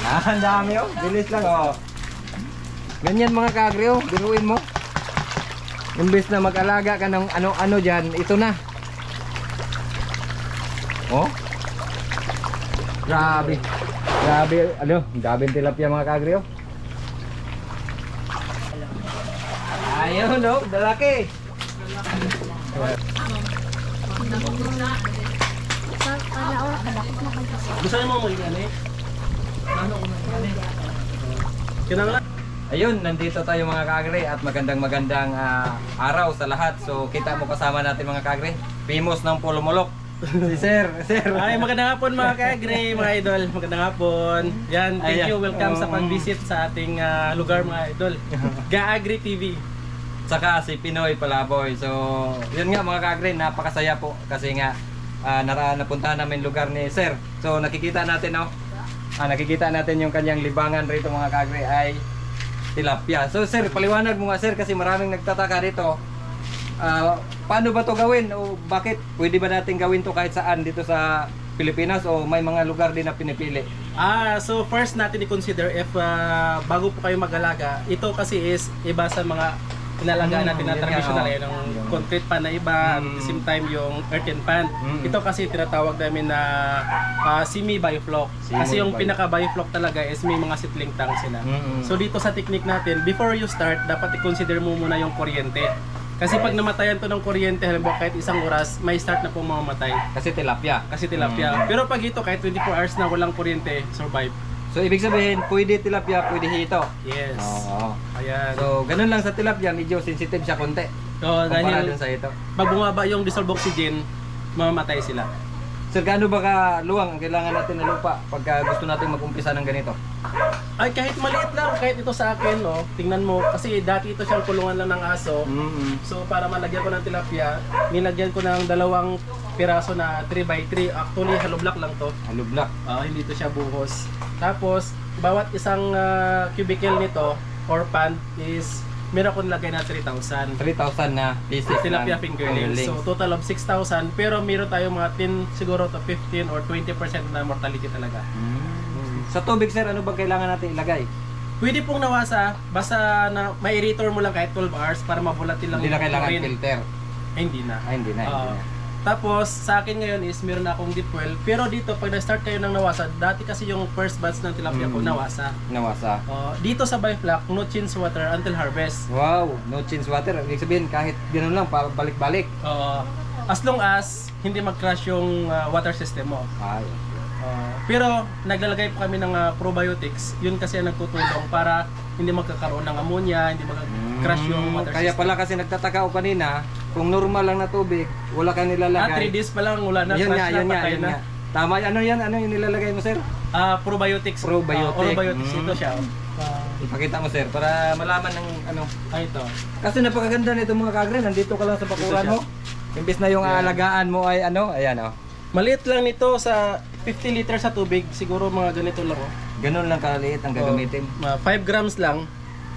Ah, ang dami oh. Bilis lang oh. Ganyan mga kagre oh. Biruin mo. Imbes na mag-alaga ka ng ano-ano dyan, ito na. Oh. Grabe. Grabe. Ano? Grabe ang tilapia mga kagre oh. Ayun oh. Dalaki. Gusto mo mo eh? Ano ko Kinang Ayun, nandito tayo mga kagre at magandang magandang ah, araw sa lahat. So kita mo kasama natin mga kagre. Famous ng Pulumulok. Si Sir, Sir. Ay, magandang hapon mga kagre, mga idol. Magandang hapon. Yan, thank Ayan. you. Welcome sa Um, pag-visit sa ating ah, lugar mga idol. Gaagri TV. Saka si Pinoy Palaboy. So, yun nga mga kagre, napakasaya po kasi nga ah, nara napuntahan namin lugar ni Sir. So, nakikita natin oh. Ah, nakikita natin yung kanyang libangan rito mga kagre ay tilapia. So, Sir, paliwanag mo nga Sir kasi maraming nagtataka dito. Ah, paano ba to gawin o bakit pwede ba natin gawin to kahit saan dito sa Pilipinas o may mga lugar din na pinipili? Ah, so first natin i-consider if ah, bago po kayo mag-alaga, ito kasi is iba sa mga inalagaan Mm, natin na nga, traditional, eh, Yun. concrete pan na iba, at Mm. the same time yung earthen pan. Mm. Ito kasi tinatawag namin na ah, semi-biofloc. Kasi yung pinaka-biofloc talaga is may mga seedling tank sila. So dito sa technique natin, before you start, dapat i-consider mo muna yung kuryente. Kasi pag namatayan to ng kuryente, halimbawa kahit isang oras, may start na pong mamamatay. Kasi tilapia. Kasi tilapia. Mm. Pero pag ito, kahit 24 hours na walang kuryente, survive. So ibig sabihin, pwede tilapia, pwede hito. Yes. Oo. Ayan. So, ganun lang sa tilapia, medyo sensitive siya konti. So, Kumpara dahil dun sa ito. pag bumaba yung dissolved oxygen, mamamatay sila. Sir, gaano ba ka luwang ang kailangan natin na lupa pagka gusto natin mag-umpisa ng ganito? Ay, kahit maliit lang, kahit ito sa akin, no, tingnan mo, kasi dati ito siyang kulungan lang ng aso. Mm-hmm. So, para malagyan ko ng tilapia, nilagyan ko ng dalawang piraso na 3x3. Actually, hollow block lang to. Halo block. Ah, hindi to siya buhos. Tapos, bawat isang ah, cubicle nito or pan is meron akong lagay na 3,000. 3,000 na pieces Tilapia ng fingerlings. So, total of 6,000. Pero meron tayo mga 10, siguro to 15 or 20% na mortality talaga. Mm. Sa tubig, sir, ano ba kailangan natin ilagay? Pwede pong nawasa, basta na may aerator mo lang kahit 12 hours para mabulatil lang Hindi na kailangan filter. Ay, hindi na. Ay, hindi na. hindi Oo. na. Tapos, sa akin ngayon is meron na akong deep well. Pero dito, pag na-start kayo ng nawasa, dati kasi yung first batch ng tilapia ko Mm. nawasa. Nawasa. Uh, dito sa Biflock, no change water until harvest. Wow, no change water. Ibig sabihin, kahit ganun lang, pa- balik-balik. Uh, as long as hindi mag-crash yung uh, water system mo. Ay. Uh, pero naglalagay pa kami ng uh, probiotics. Yun kasi ang nagtutulong para hindi magkakaroon ng ammonia, hindi mag-crash yung water Mm, Kaya system. pala kasi nagtataka ako kanina, kung normal lang na tubig, wala kang Ah, 3 nilalagay. days pa lang, wala na, yun crash nga, na, yun nga, patay yun na. nga. Tama, ano yan? Ano yung nilalagay mo, sir? Ah, probiotics. Probiotic. Ah, probiotics, Mm. ito siya. oh. Ah, Ipakita mo, sir, para malaman ng ano. ah, ito. Kasi napakaganda nito mga kagre, nandito ka lang sa bakuran siya. mo. Imbis na yung Yan. aalagaan mo ay ano, ayan oh. Maliit lang nito sa 50 liters sa tubig, siguro mga ganito lang oh. Ganun lang kaliit ang gagamitin. 5 grams lang.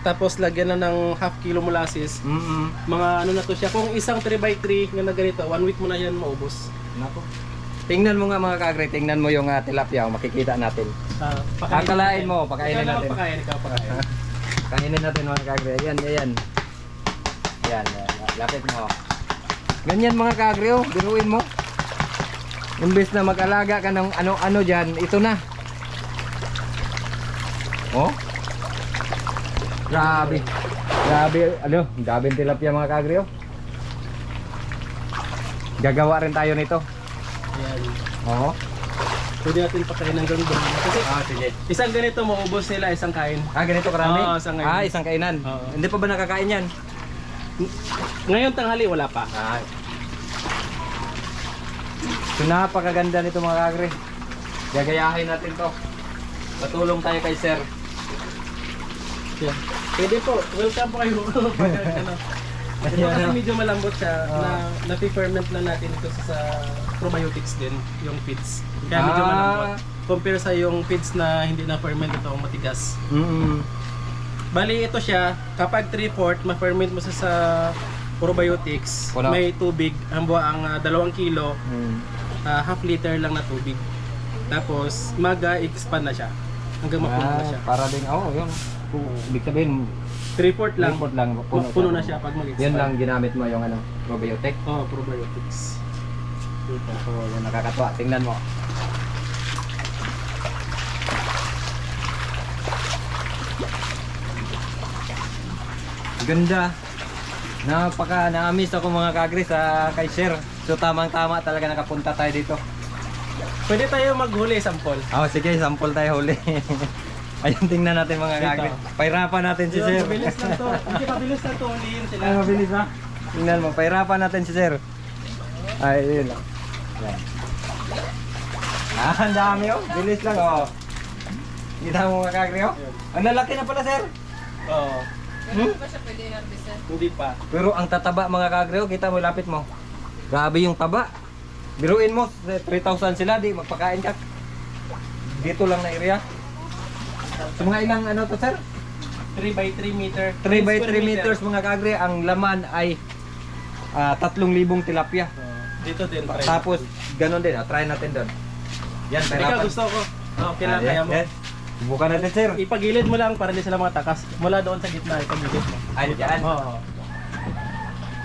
Tapos lagyan na ng half kilo molasses. Mm Mga ano na to siya. Kung isang 3x3 na na ganito, one week mo na yan maubos. Nako. Tingnan mo nga mga kagre, tingnan mo yung ah, tilapia, oh, makikita natin. Ah, Kakalain mo, pakainin na natin. magpakain, ikaw pakain. Kainin natin mga kagre. Ayan, ayan. Yan, yan. lapit mo. Ganyan mga kagre, oh. biruin mo. Imbes na mag-alaga ka ng ano-ano dyan, ito na. Oh. Grabe. Grabe, ano, grabe yung tilapia mga kagre, oh. Gagawa rin tayo nito. Ayan. Oo. Pwede natin pakain ng ganito. Kasi Ah, sige. isang ganito maubos nila isang kain. Ah, ganito karami? Oo, isang kainan. ah, isang kainan. Oo. Hindi pa ba nakakain yan? Ngayon tanghali wala pa. Ah. So, napakaganda nito mga kagre. Gagayahin natin to. Patulong tayo kay sir. Yan. Pwede po. Welcome po kayo. ano. Ito Ayan, kasi medyo malambot siya Ah. na na-ferment lang natin ito sa, sa probiotics din, yung feeds. Kaya medyo Ah. malambot. Compare sa yung feeds na hindi na-ferment ito, matigas. Mm Bali ito siya, kapag 3-4, ma-ferment mo sa, sa probiotics, Wala. may tubig, ang buwa ang 2 kilo, mm. ah, half liter lang na tubig. Tapos mag-expand na siya hanggang mapuno na Ah, siya. para din, oh, yun. Kung ibig sabihin, 3/4 lang. import lang. Puno, na siya pag mag-expand. Yun lang ginamit mo yung ano, probiotic. Oh, probiotics. Dito. So, yun nakakatuwa. Tingnan mo. Ganda. Napaka na-miss ako mga kagri sa kay Sir. So tamang-tama talaga nakapunta tayo dito. Pwede tayo maghuli sample. Oh, sige, sample tayo huli. Ayun, tingnan natin mga Dito. kagri. Pahirapan natin si Yun, Sir. mabilis lang to. Hindi mabilis lang to huliin sila. Ay, mabilis ha? Tingnan mo, pahirapan natin si Sir. Ay, yun lang. Yan. Ah, ang dami oh. Bilis lang oh. Kita mo mga kagri oh. Ang lalaki na pala Sir. Oo. Ganun ba siya pwede harvestan? Hindi pa. Pero ang tataba mga kagri oh, kita mo lapit mo. Grabe yung taba. Biruin mo, 3,000 sila, di magpakain ka. Dito lang na area. So mga ilang ano to Sir? 3 by 3 meter. 3 by 3 Square meter. meters mga kagri. Ang laman ay ah, 3,000 tilapia. Oo. Dito din. try. Tapos, ganun din. Ah, try natin doon. Yan, Ikaw pahirapan. gusto ko. Ah, Okay lang, Ah, kaya yan, mo. yan. Subukan natin, sir. Ipagilid mo lang para hindi sila mga takas. Mula doon sa gitna, ipagilid mo. Ay, dyan. Oo.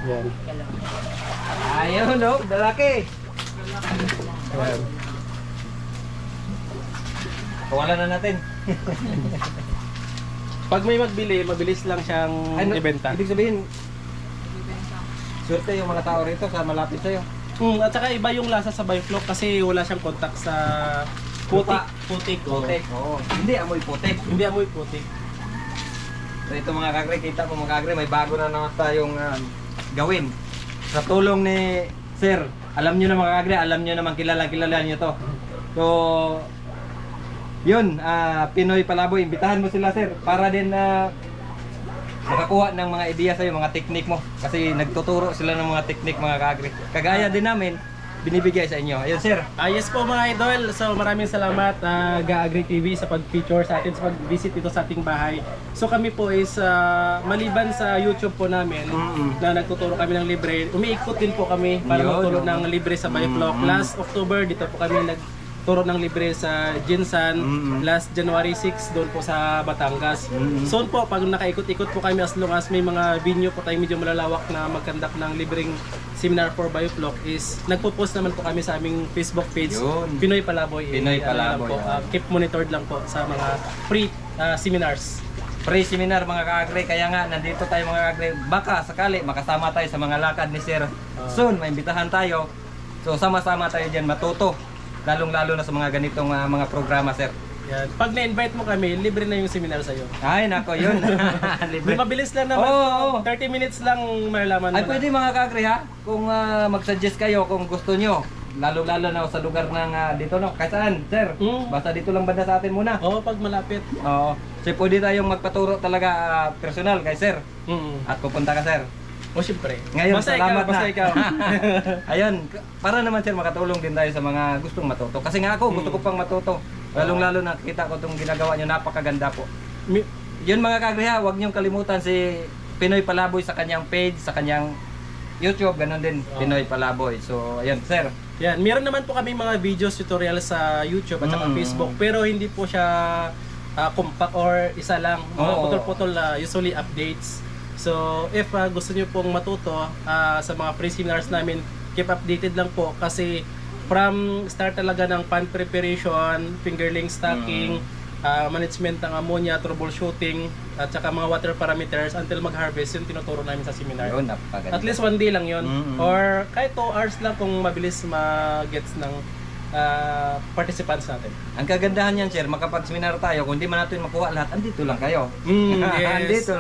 Yan. Ayun, no? Dalaki. Yan. Kawalan na natin. Pag may magbili, mabilis lang siyang Ano, ibenta. Ibig sabihin, swerte yung mga tao rito sa malapit sa'yo. Mm, at saka iba yung lasa sa Biofloc kasi wala siyang contact sa putik. Putik. oo. Putik. Oo. Hindi, amoy putik. Hindi amoy putik. So ito mga kagre, kita mo mga kagre, may bago na naman tayong ah, gawin. Sa tulong ni Sir, alam nyo na mga kagre, alam nyo naman kilala, kilala nyo to. So, yun, ah, Pinoy Palaboy, imbitahan mo sila Sir, para din na makakuha ng mga ideya sa'yo, mga teknik mo. Kasi nagtuturo sila ng mga teknik mga kagre. Kagaya din namin, binibigay sa inyo. Ayun Sir, Ah, yes po mga idol. So maraming salamat uh, Ga-Agri TV sa pag-feature sa atin, sa pag-visit dito sa ating bahay. So kami po is ah, maliban sa YouTube po namin Mm-mm. na nagtuturo kami ng libre, umiikot din po kami para magturo ng libre sa Biofloc. Mm-mm. Last October dito po kami nagturo ng libre sa Jinsan. Mm-mm. Last January 6 doon po sa Batangas. Mm-mm. Soon po pag nakaikot-ikot po kami as long as may mga venue po tayo medyo malalawak na magkandak ng libreng seminar for Biofloc is nagpo-post naman po kami sa aming Facebook page Yun. Pinoy Palaboy. Pinoy lang Palaboy, po, ah. ah, keep monitored lang po sa mga free ah, seminars. Free seminar mga kaagre, kaya nga nandito tayo mga kaagre. Baka sakali makasama tayo sa mga lakad ni Sir. Soon, maimbitahan tayo. So sama-sama tayo dyan matuto. Lalong-lalo na sa mga ganitong ah, mga programa, Sir. Yan. Pag na-invite mo kami, libre na yung seminar sa'yo. Ay, nako, yun. Libre. Mabilis lang naman Oo, po. 30 minutes lang malalaman Ay, mo na. pwede mga kaagre ha. Kung ah, mag-suggest kayo kung gusto nyo. Lalo-lalo na sa lugar ng ah, dito, no? Kahit saan, Sir. Mm. Basta dito lang banda sa atin muna. Oo, pag malapit. Oo. So, pwede tayong magpaturo talaga ah, personal kay Sir. Mm. At pupunta ka, Sir. O syempre. Ngayon, basta salamat ikaw, basta na. ikaw. Ayun, para naman sir makatulong din tayo sa mga gustong matuto. Kasi nga ako, gusto ko pang matuto. Lalong-lalo na kita ko itong ginagawa nyo, napakaganda po. Mi- Yun mga kagriha, huwag niyong kalimutan si Pinoy Palaboy sa kanyang page, sa kanyang YouTube, ganun din, Oo. Pinoy Palaboy. So, ayun, sir. Yan, meron naman po kami mga videos tutorial sa YouTube at saka Mm. Facebook pero hindi po siya ah, compact or isa lang, mga Oo. putol-putol ah, usually updates. So, if ah, gusto niyo pong matuto ah, sa mga free seminars namin, keep updated lang po kasi from start talaga ng pan preparation, fingerling stocking, ah, management ng ammonia, troubleshooting, at saka mga water parameters until mag-harvest, yung tinuturo namin sa seminar. Napakaganda. At least one day lang yon Mm-mm. Or kahit 2 hours lang kung mabilis ma-gets ng ah, participants natin. Ang kagandahan yan, sir, makapag-seminar tayo, kung di man natin makuha lahat, andito lang kayo. Mm, yes. andito lang